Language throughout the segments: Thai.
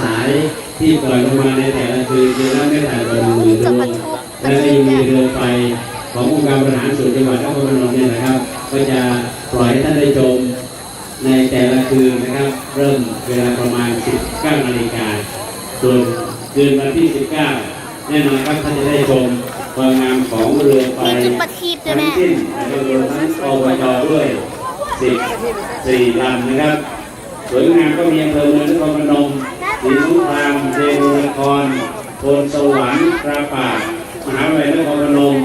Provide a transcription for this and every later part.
สายที่ปล่อยลงมาในแต่ละคืนเดือนละไม่ต่ำกว่าหนึ่งหมื่นดวงและก็ยังมีเรือไฟขององค์การบริหารส่วนจังหวัดนครพนมเนี่ยนะครับ ก็จะปล่อยให้ท่านได้ชมในแต่ละคืนนะครับ เริ่มเวลาประมาณ 19นาฬิกาส่วนคืนวันที่ 19 แน่นอนครับท่านจะได้ชมความงามของเรือไฟมีจุดประทีปด้วยแม่ทั้งสิ้นนะครับรวมทั้งอบจด้วยสิบสี่ลำนะครับสวยงามก็มีอำเภอเมืองนครพนม โพนสวรรค์ปราป่าสมหาวิทยาลัยนครพนม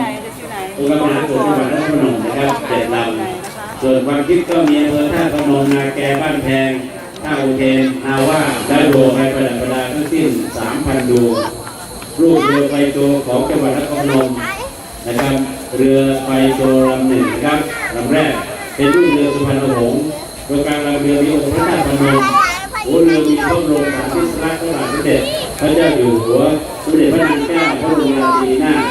องค์การบริหารส่วนจังหวัดนครพนมนะครับเจ็ดลำส่วนความคิดก็มีอำเภอท่าพนมนาแกบ้านแพงท่าอุเทนนาว่าได้โบกไปประดับประดาทั้งสิ้น3,000ดวงรูปเรือไฟโตของจังหวัดนครพนมนะครับ เรือไฟโตลำหนึ่งนะครับลำแรกเป็นรุ่นเรือสุพรรณหงษ์โดยการลำเรือมีองค์พระธาตุพนมหัวเรือมีพระบรมสารีริกธาตุพระบาทสมเด็จพระเจ้าอยู่หัว เด็จพระนางเจ้าพระบรมราชินีนาถ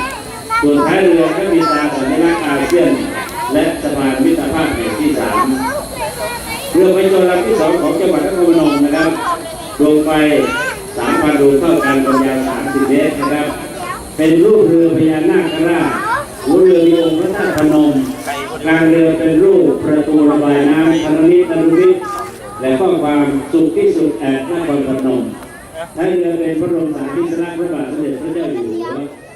ส่วนท้ายเรือก็มีตาสัญลักษณ์อาเซียน และสะพานมิตรภาพแห่งที่สามเรือไฟโตลำที่สองของจังหวัดนครพนมนะครับดวงไฟ3,000ดวงเท่ากันความยาว30เมตรนะครับ เป็นรูปเรือพญานาคราชหัวเรือมีองค์พระธาตุพนมกลางเรือเป็นรูปประตูระบายน้ำธนนิตธนุวิทย์และข้อความสุขที่สุดแอบนครพนม ให้เรือเป็นพระบรมสารีริกธาตุพระบาทสมเด็จพระเจ้าอยู่หัว